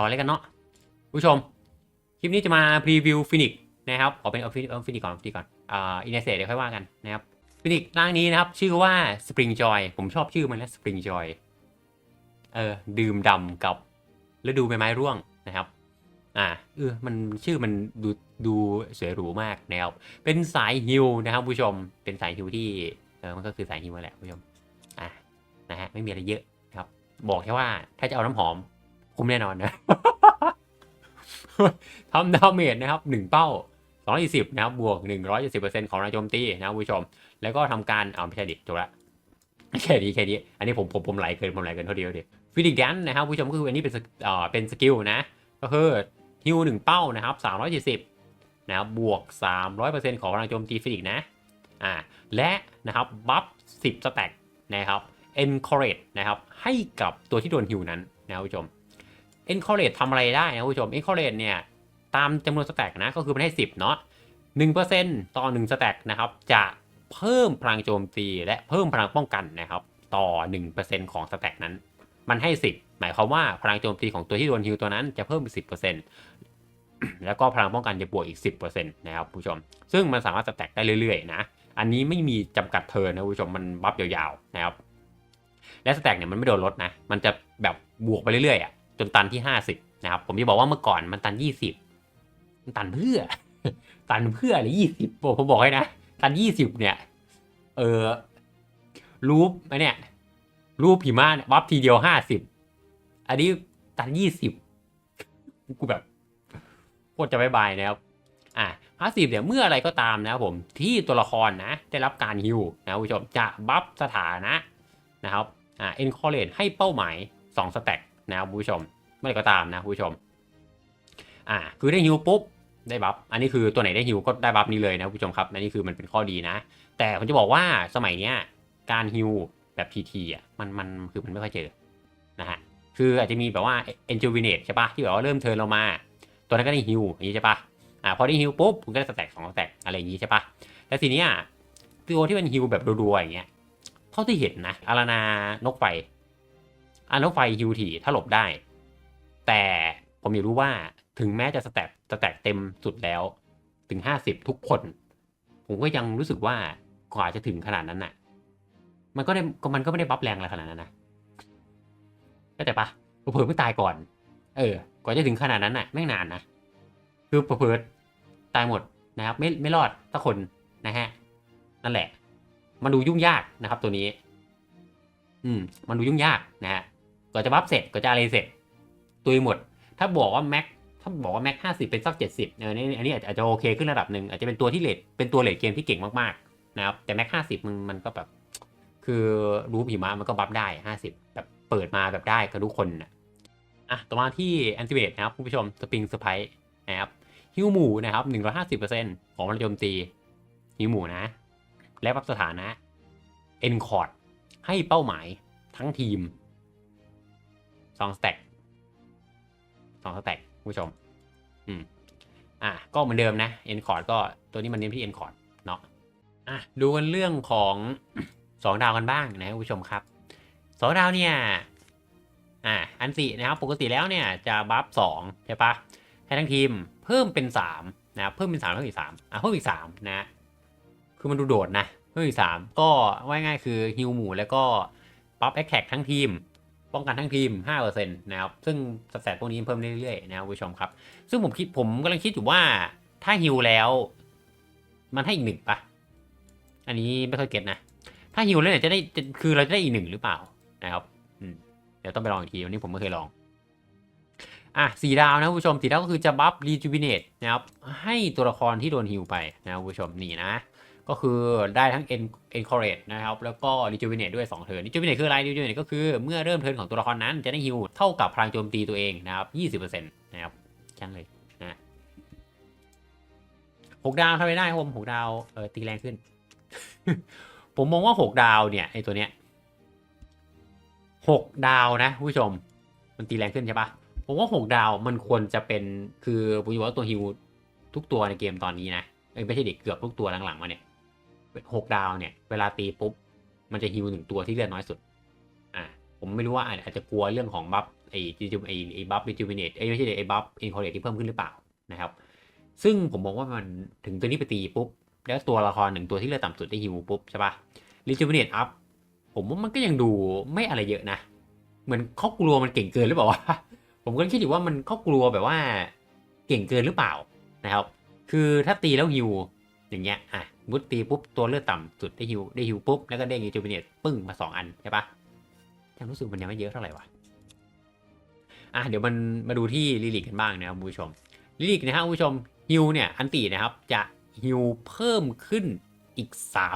ต่อเลยกันเนาะผู้ชม คลิปนี้จะมาพรีวิวฟินิกนะครับขอเป็นเอาฟิเอาฟินิกก่อนฟินิกก่อนอ่าอินเนเซเดี๋ยวค่อยว่ากันนะครับฟินิกร่างนี้นะครับ ชื่อว่า Spring Joy ผมชอบชื่อมันนะ Spring Joy เออดื่มดำกับฤดูใบไม้ร่วงนะครับอ่าเออมันชื่อมันดูดูสวยหรูมากนะครับเป็นสายฮิวนะครับผู้ชมเป็นสายฮิวที่เออมันก็คือสายฮิวแหละผู้ชมอะนะฮะไม่มีอะไรเยอะนะครับ บอกแค่ว่าถ้าจะเอาน้ำหอม คุ้มแน่นอนนะทำดาเมจนะครับหนึ่งเป้า220นะครับบวก170%ของแรงโจมตีนะครับผู้ชม แล้วก็ทำการเอาไม่ใช่ดิจบละแค่นี้แค่นี้ อันนี้ผมผมผมไหลเกินผมไหลเกินเท่าเดียวดิฟินิกแดนนะครับผู้ชมก็คืออันนี้เป็นเอ่อเป็นสกิลนะ ก็คือฮิวหนึ่งเป้านะครับ370นะครับบวก300%ของพลังโจมตีฟินิกนะอ่าและนะครับบัฟ10สแต็กนะครับ encourage นะครับให้กับตัวที่โดนฮิวนั้นนะครับผู้ชม encourage ทำอะไรได้นะคุณผู้ชม encourage เนี่ยตามจำนวนสแต็กนะก็คือมันให้ 10 เนาะ1%ต่อ1สแต็กนะครับจะเพิ่มพลังโจมตีและเพิ่มพลังป้องกันนะครับต่อ 1%ของสแต็กนั้น มันให้ 10 หมายความว่าพลังโจมตีของตัวที่โดนฮิวตัวนั้นจะเพิ่มเป็น10%แล้วก็พลังป้องกันจะบวกอีก 10%นะครับผู้ชม ซึ่งมันสามารถสแต็กได้เรื่อยๆนะ อันนี้ไม่มีจำกัดเทิร์นนะผู้ชมมันบัฟยาวๆนะครับ และสแต็กเนี่ยมันไม่โดนลดนะ มันจะแบบบวกไปเรื่อยๆอะ จนตันที่ 50 นะครับ ผมจะบอกว่าเมื่อก่อนมันตัน 20 มันตันเพื่อ ตันเพื่อหรือ20ผมผมบอกให้นะ ตัน 20 เนี่ย เออรูปไอเนี่ย รูปผีมาเนี่ยบัฟทีเดียว 50 อันนี้ตัน 20 กูแบบโคตรจะบายบายนะครับอะพาสซีฟเนี่ยเมื่ออะไรก็ตามนะครับผมที่ตัวละครนะ ได้รับการฮิวนะคุณผู้ชมจะบัฟสถานะนะครับอ่าเอ็นคอร์เรให้เป้าหมาย2สแต็ก นะครับผู้ชมเมื่อไรก็ตามนะผู้ชมอ่าคือได้ฮิวปุ๊บได้บัฟอันนี้คือตัวไหนได้ฮิวก็ได้บัฟนี้เลยนะผู้ชมครับอันนี้คือมันเป็นข้อดีนะ แต่ผมจะบอกว่าสมัยเนี้ยการฮิวแบบทีทีอะมันมันคือมันไม่ค่อยเจอนะฮะคืออาจจะมีแบบว่าเอนจูวินเนตใช่ปะที่แบบว่าเริ่มเทิร์นเรามา ตัวนั้นก็ได้ฮิวอย่างนี้ใช่ปะอ่าพอได้ฮิวปุ๊บคุณก็ได้สแต็กสองสแต็กอะไรอย่างนี้ใช่ปะแล้วทีเนี้ยตัวที่เป็นฮิวแบบรัวๆอย่างเงี้ยเท่าที่เห็นนะอารานา นกไฟ อานกไฟฮิวถี่ถ้าหลบได้ แต่ผมอยากรู้ว่าถึงแม้จะสแต็กสแต็กเต็มสุดแล้ว ถึงห้าสิบทุกคน ผมก็ยังรู้สึกว่ากว่าจะถึงขนาดนั้นน่ะ มันก็ได้มันก็ไม่ได้บัฟแรงอะไรขนาดนั้นนะก็แต่ปะเผื่อไม่งตายก่อน เออ กว่าจะถึงขนาดนั้นน่ะไม่นานนะคือเผลอตายหมดนะครับ ไม่ไม่รอดสักคนนะฮะ นั่นแหละ มันดูยุ่งยากนะครับ ตัวนี้ อืม มันดูยุ่งยากนะฮะ กว่าจะบัฟเสร็จกว่าจะอะไรเสร็จ ตุยหมด ถ้าบอกว่าแม็กถ้าบอกว่าแม็กห้าสิบเป็นสักเจ็ดสิบอันนี้อันนี้อาจจะโอเคขึ้นระดับหนึ่งอาจจะเป็นตัวที่เลทเป็นตัวเลทเกมที่เก่งมากๆนะครับแต่แม็กห้าสิบมันมันก็แบบ คือรู้ผีมามันก็บัฟได้ห้าสิบแบบเปิดมาแบบได้กับทุกคนนะอะต่อมาที่แอนติเวตนะครับผู้ชมสปริงสไปนะครับฮิวหมูนะครับหนึ่งร้อยห้าสิบเปอร์เซ็นต์ของพลังโจมตีฮิวหมูนะ และปรับสถานะเอนคอร์ดให้เป้าหมายทั้งทีม สองสแต็กสองสแต็กคุณผู้ชม อืม อะ ก็เหมือนเดิมนะเอ็นคอร์ดก็ตัวนี้มันเน้นที่เอ็นคอร์ดเนาะ อะ ดูกันเรื่องของสองดาวกันบ้างนะคุณผู้ชมครับสองดาวเนี่ย อ่าอันสี่นะครับ ปกติแล้วเนี่ยจะบัฟสองใช่ปะให้ทั้งทีมเพิ่มเป็นสามนะเพิ่มเป็นสามเพิ่มอีกสามอะ เพิ่มอีกสามนะ คือมันดูโดดนะ เพิ่มอีกสามก็ว่าง่ายคือฮิวหมูแล้วก็บัฟแอคแท็กทั้งทีม ป้องกันทั้งทีม 5%นะครับซึ่งสแตทพวกนี้เพิ่มเรื่อยๆนะครับผู้ชมครับ ซึ่งผมคิดผมกำลังคิดอยู่ว่าถ้าฮิวแล้ว มันให้อีกหนึ่งปะอันนี้ไม่ค่อยเก็ตนะ ถ้าฮิวแล้วเนี่ยจะได้คือเราจะได้อีกหนึ่งหรือเปล่านะครับเดี๋ยวต้องไปลองอีกทีวันนี้ผมไม่เคยลองอะสี่ดาวนะผู้ชมสี่ดาวก็คือจะบัฟรีจู v ิเนตนะครับให้ตัวละครที่โดนฮิวไปนะผู้ชมนี่นะ ก็คือได้ทั้ง encourage นะครับ แล้วก็ rejuvenate ด้วย2เทิร์น rejuvenate คืออะไร rejuvenate ก็คือเมื่อเริ่มเทิร์นของตัวละครนั้นจะได้ฮิวเท่ากับพลังโจมตีตัวเองนะครับ20%นะครับแค่นั้นเลยนะหกดาวทำไมได้ครับผมหกดาวเออตีแรงขึ้น ผมมองว่าหกดาวเนี่ยไอตัวเนี้ยหกดาวนะผู้ชม มันตีแรงขึ้นใช่ปะผมว่าหกดาวมันควรจะเป็นคือผมว่าตัวฮิวทุกตัวในเกมตอนนี้นะไม่ใช่เด็กเกือบทุกตัวหลังๆมาเนี่ย หกดาวเนี่ย เวลาตีปุ๊บ มันจะฮิวหนึ่งตัวที่เลือดน้อยสุด อ่า ผมไม่รู้ว่าอาจจะกลัวเรื่องของบัฟไอ้จิไอ้ไอ้บัฟรีจูเวเนตไอ้ไม่ใช่ไอ้บัฟอินคอร์เรตที่เพิ่มขึ้นหรือเปล่านะครับ ซึ่งผมมองว่ามันถึงตัวนี้ไปตีปุ๊บ แล้วตัวละครหนึ่งตัวที่เลือดต่ำสุดได้ฮิวปุ๊บใช่ปะรีจูเวเนตอัพผมว่ามันก็ยังดูไม่อะไรเยอะนะ เหมือนเขากลัวมันเก่งเกินหรือเปล่าวะผมก็คิดอยู่ว่ามันเขากลัวแบบว่าเก่งเกินหรือเปล่านะครับ คือถ้าตีแล้วฮิว อย่างเงี้ยอะมุดตีปุ๊บตัวเลือดต่ำสุดได้ฮิวได้ฮิวปุ๊บแล้วก็เด้งรีจูเวเนตปึ้งมาสองอันใช่ปะยังรู้สึกมันยังไม่เยอะเท่าไหร่วะอะเดี๋ยวมันมาดูที่ลิลิกกันบ้างนะครับผู้ชมลิลิกนะครับผู้ชมฮิวเนี่ยอันตีนะครับจะฮิวเพิ่มขึ้นอีก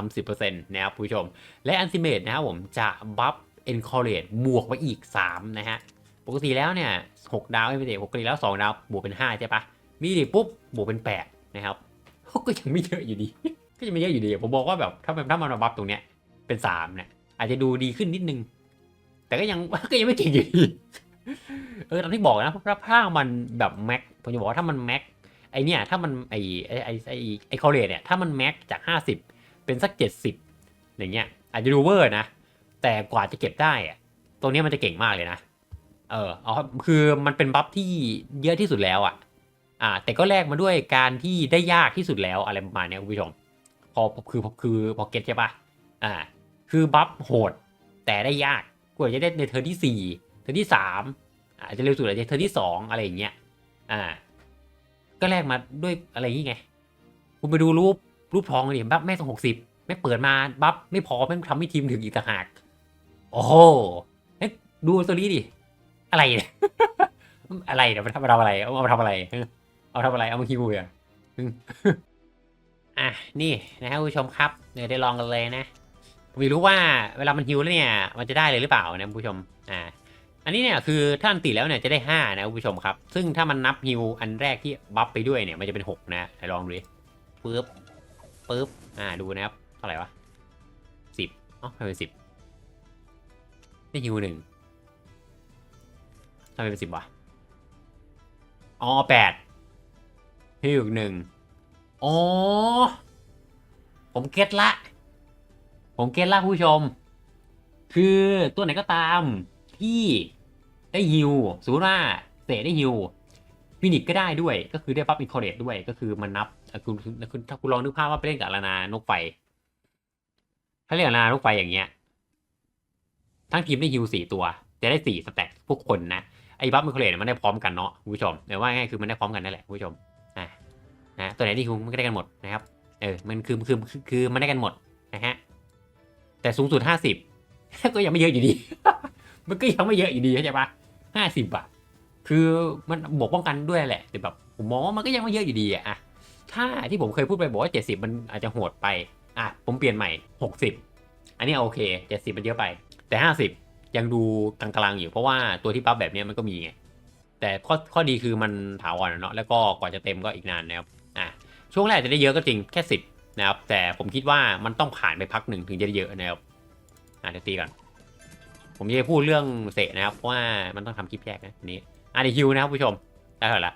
30%นะครับผู้ชม และอันติเมตนะครับผมจะบัฟเอนคอร์เรตบวกไปอีก 3 นะฮะ ปกติแล้วเนี่ย 6 ดาวไม่ใช่ปกติแล้ว 2 ดาว บวกเป็น 5 ใช่ปะมีดิปุ๊บ บวกเป็น 8 นะครับ ก็ยังไม่เยอะอยู่ดี ก็ยังไม่เยอะอยู่ดี ผมบอกว่าแบบถ้ามันถ้ามันมาบัฟตรงเนี้ยเป็น3เนี่ย อาจจะดูดีขึ้นนิดนึง แต่ก็ยังก็ยังไม่เก่งอยู่ดี เออตามที่บอกนะถ้าถ้ามันแบบแม็กผมจะบอกว่าถ้ามันแม็กไอเนี่ยถ้ามันไอไอไอไอไอคอเรตเนี่ยถ้ามันแม็กจาก 50 เป็นสัก 70 อย่างเงี้ยอาจจะดูเวอร์นะ แต่กว่าจะเก็บได้อะตัวเนี้ยมันจะเก่งมากเลยนะ เออเอาครับคือมันเป็นบัฟที่เยอะที่สุดแล้วอะ อ่าแต่ก็แลกมาด้วยการที่ได้ยากที่สุดแล้วอะไรประมาณนี้คุณผู้ชมพอคือคือพอเก็ตใช่ปะอ่าคือบัฟโหด แต่ได้ยากกว่าจะได้ในเทอร์ที่สี่เทอร์ที่สามอาจจะเร็วสุดอาจจะเทอร์ที่สองอะไรอย่างเงี้ยอ่าก็แลกมาด้วยอะไรอย่างเงี้ไงคุณไปดูรูปรูปทองดิบัฟแม่สองหกสิบไม่เปิดมาบัฟไม่พอแม่งทำให้ทีมถึงอีกต่างหาก โอ้โหดูสตอรี่ดิ อะไรเนี่ยอะไรเนี่ยมันทำมาทำอะไรเอามาทำอะไร เอาทำอะไรเอามาคิวอะอะนี่นะครับผู้ชมครับเดี๋ยวได้ลองกันเลยนะผมไม่รู้ว่าเวลามันฮิวแล้วเนี่ยมันจะได้เลยหรือเปล่านะผู้ชมอ่าอันนี้เนี่ยคือถ้าอันติแล้วเนี่ยจะได้ห้านะผู้ชมครับ ซึ่งถ้ามันนับฮิวอันแรกที่บัฟไปด้วยเนี่ยมันจะเป็นหกนะไหนลองดูดิปึ๊บปึ๊บอ่าดูนะครับเท่าไหร่วะสิบอ๋อทำไมเป็นสิบได้ฮิวหนึ่งทำไมเป็นสิบวะอ๋อแปด ฮิวอีกหนึ่งอ๋อ ผมเก็ตละ ผมเก็ตละคุณผู้ชม คือตัวไหนก็ตามที่ได้ฮิวสมมติว่าเตะได้ฮิวฟินิกก็ได้ด้วยก็คือได้ปั๊บอินคอร์เรตด้วยก็คือมันนับคุณคุณถ้าคุณลองนึกภาพว่าไปเล่นกับลานานกไฟ ถ้าเล่นกับลานานกไฟอย่างเงี้ย ทั้งทีมได้ฮิวสี่ตัว จะได้สี่สแต็กพวกคนนะไอ้บัฟอินคอร์เรตมันได้พร้อมกันเนาะคุณผู้ชมแต่ว่าง่ายคือมันได้พร้อมกันนั่นแหละคุณผู้ชม นะตัวไหนที่ฮิวมันก็ได้กันหมดนะครับเออมันคือคือคือมันได้กันหมดนะฮะแต่สูงสุดห้าสิบก็ยังไม่เยอะอยู่ดี มันก็ยังไม่เยอะอยู่ดีเข้าใจปะห้าสิบอะคือมันบวกป้องกันด้วยแหละแต่แบบผมมองว่ามันก็ยังไม่เยอะอยู่ดีอะอะถ้าที่ผมเคยพูดไปบอกว่าเจ็ดสิบมันอาจจะโหดไปอะผมเปลี่ยนใหม่หกสิบอันนี้โอเคเจ็ดสิบมันเยอะไป แต่ห้าสิบยังดูกลางๆอยู่เพราะว่าตัวที่ปั๊บแบบเนี้ยมันก็มีไงแต่ข้อข้อดีคือมันถาวรเนาะแล้วก็กว่าจะเต็มก็อีกนานนะครับ ช่วงแรกจะได้เยอะก็จริงแค่สิบนะครับ แต่ผมคิดว่ามันต้องผ่านไปพักหนึ่งถึงจะได้เยอะนะครับอะเดี๋ยวตีก่อน ผมจะพูดเรื่องเสะนะครับเพราะว่ามันต้องทำคลิปแยกนะอันนี้อะเดี๋ยวฮิวนะครับผู้ชมได้เท่าไหร่ละ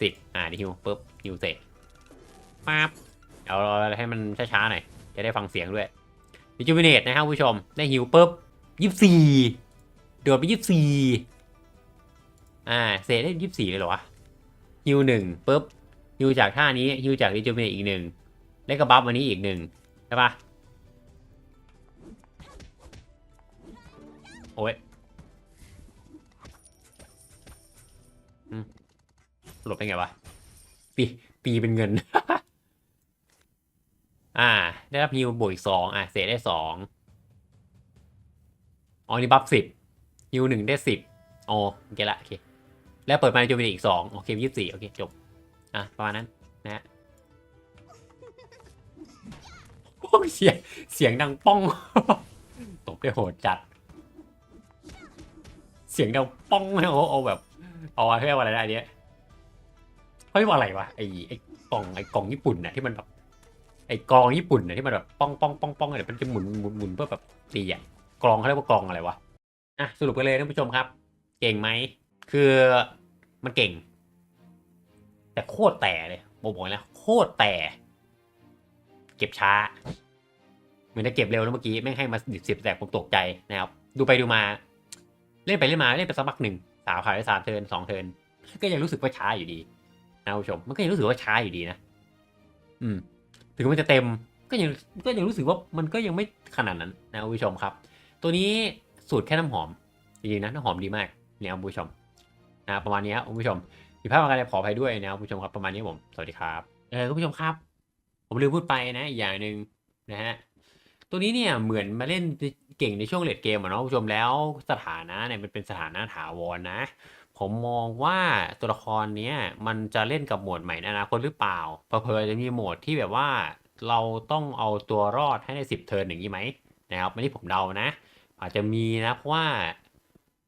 สิบอะเดี๋ยวฮิวปุ๊บฮิวเสะปั๊บเอาให้มันช้าๆหน่อยจะได้ฟังเสียงด้วยดิจูเวเนตนะครับผู้ชมได้ฮิวปุ๊บยี่สิบสี่โดดไปยี่สิบสี่อ่าเสะได้ยี่สิบสี่เลยเหรอวะฮิวหนึ่งปุ๊บ ฮิวจากท่านี้ฮิวจากดิจูเวเนตอีกหนึ่งได้กระบัฟอันนี้อีกหนึ่งใช่ปะโอ้ยหลบได้ไงวะ ปีปีเป็นเงิน อ่า ได้รับฮิวบวกอีกสองอะเศษได้สองอ๋อนี่บัฟสิบฮิวหนึ่งได้สิบอ๋อโอเคละโอเค แล้วเปิดมาจะเป็นอีกสองโอเคยี่สิบสี่โอเค จบ อะประมาณนั้นนะฮะโอ้ยเสียงเสียงดังป้อง ตบได้โหดจัด เสียงดังป้องเลยโอ้โอแบบเอาเรียกว่าอะไรนะอันเนี้ยเขาเรียกว่าอะไรวะไอ้ไอ้กล่องไอ้กล่องญี่ปุ่นน่ะที่มันแบบไอ้กลองญี่ปุ่นน่ะที่มันแบบป้องป้องป้องป้องอะไรมันจะหมุนหมุนหมุนเพื่อแบบตีอะกลองเขาเรียกว่ากลองอะไรวะอะสรุปกันเลยท่านผู้ชมครับ เก่งไหมคือมันเก่ง แต่โคตรแต่เลยผมบอกแล้วโคตรแต่ เก็บช้า เหมือนจะเก็บเร็วแล้วเมื่อกี้แม่งให้มาสิบสิบแต่ผมตกใจนะครับ ดูไปดูมา เล่นไปเล่นมาเล่นไปสักพักหนึ่งสามผ่านไปสามเทินสองเทินก็ยังรู้สึกว่าช้าอยู่ดีนะผู้ชม มันก็ยังรู้สึกว่าช้าอยู่ดีนะอืม ถึงมันจะเต็มก็ยังก็ยังรู้สึกว่ามันก็ยังไม่ขนาดนั้นนะคุณผู้ชมครับ ตัวนี้สูตรแค่น้ำหอมจริงๆนะน้ำหอมดีมากเนี่ยคุณผู้ชมนะประมาณนี้ครับคุณผู้ชม ผิดพลาดประการใดขออภัยด้วยนะครับคุณผู้ชมครับประมาณนี้ผมสวัสดีครับเออคุณผู้ชมครับ ผมลืมพูดไปนะอีกอย่างหนึ่งนะฮะตัวนี้เนี่ยเหมือนมาเล่นเก่งในช่วงเลดเกมอะเนาะคุณผู้ชมแล้วสถานะเนี่ยมันเป็นสถานะถาวรนะ ผมมองว่าตัวละครเนี้ยมันจะเล่นกับโหมดใหม่ในอนาคตหรือเปล่าเผลอจะมีโหมดที่แบบว่า เราต้องเอาตัวรอดให้ได้สิบเทิร์นอย่างนี้ไหมนะครับไม่ที่ผมเดานะ อาจจะมีนะเพราะว่า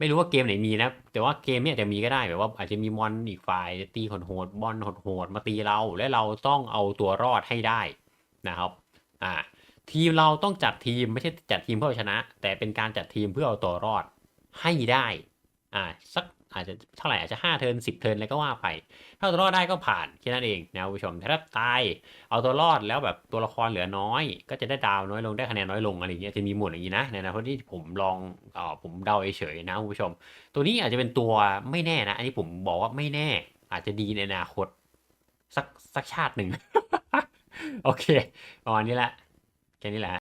ไม่รู้ว่าเกมไหนมีนะ แต่ว่าเกมเนี้ยอาจจะมีก็ได้แบบว่าอาจจะมีมอนอีกฝ่ายตีโหดบอลโหดมาตีเรา และเราต้องเอาตัวรอดให้ได้นะครับอ่าทีมเราต้องจัดทีมไม่ใช่จัดทีมเพื่อชนะ แต่เป็นการจัดทีมเพื่อเอาตัวรอดให้ได้อ่าสัก อาจจะเท่าไหร่อาจจะห้าเทิร์นสิบเทิร์นอะไรก็ว่าไป ถ้าเอาตัวรอดได้ก็ผ่านแค่นั้นเองนะคุณผู้ชมแต่ถ้าตายเอาตัวรอดแล้วแบบตัวละครเหลือน้อย ก็จะได้ดาวน้อยลงได้คะแนนน้อยลงอะไรอย่างเงี้ยจะมีหมวดอย่างนี้นะในอนาคตที่ผมลองเออผมเดาเฉยๆนะคุณผู้ชม ตัวนี้อาจจะเป็นตัวไม่แน่นะ อันนี้ผมบอกว่าไม่แน่ อาจจะดีในอนาคตสักสักชาติหนึ่งโอเคประมาณนี้แหละแค่นี้แหละ